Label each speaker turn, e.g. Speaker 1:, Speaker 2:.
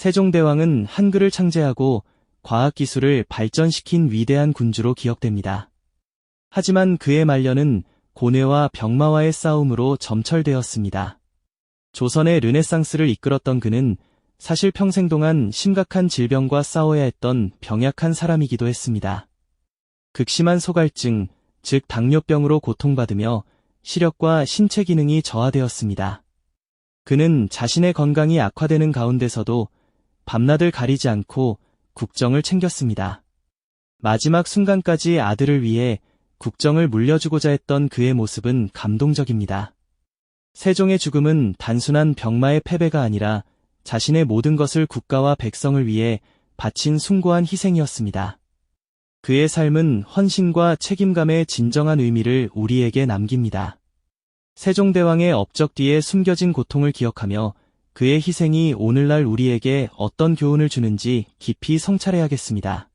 Speaker 1: 세종대왕은 한글을 창제하고 과학기술을 발전시킨 위대한 군주로 기억됩니다. 하지만 그의 말년은 고뇌와 병마와의 싸움으로 점철되었습니다. 조선의 르네상스를 이끌었던 그는 사실 평생 동안 심각한 질병과 싸워야 했던 병약한 사람이기도 했습니다. 극심한 소갈증, 즉 당뇨병으로 고통받으며 시력과 신체 기능이 저하되었습니다. 그는 자신의 건강이 악화되는 가운데서도 밤낮을 가리지 않고 국정을 챙겼습니다. 마지막 순간까지 아들을 위해 국정을 물려주고자 했던 그의 모습은 감동적입니다. 세종의 죽음은 단순한 병마의 패배가 아니라 자신의 모든 것을 국가와 백성을 위해 바친 숭고한 희생이었습니다. 그의 삶은 헌신과 책임감의 진정한 의미를 우리에게 남깁니다. 세종대왕의 업적 뒤에 숨겨진 고통을 기억하며 그의 희생이 오늘날 우리에게 어떤 교훈을 주는지 깊이 성찰해야겠습니다.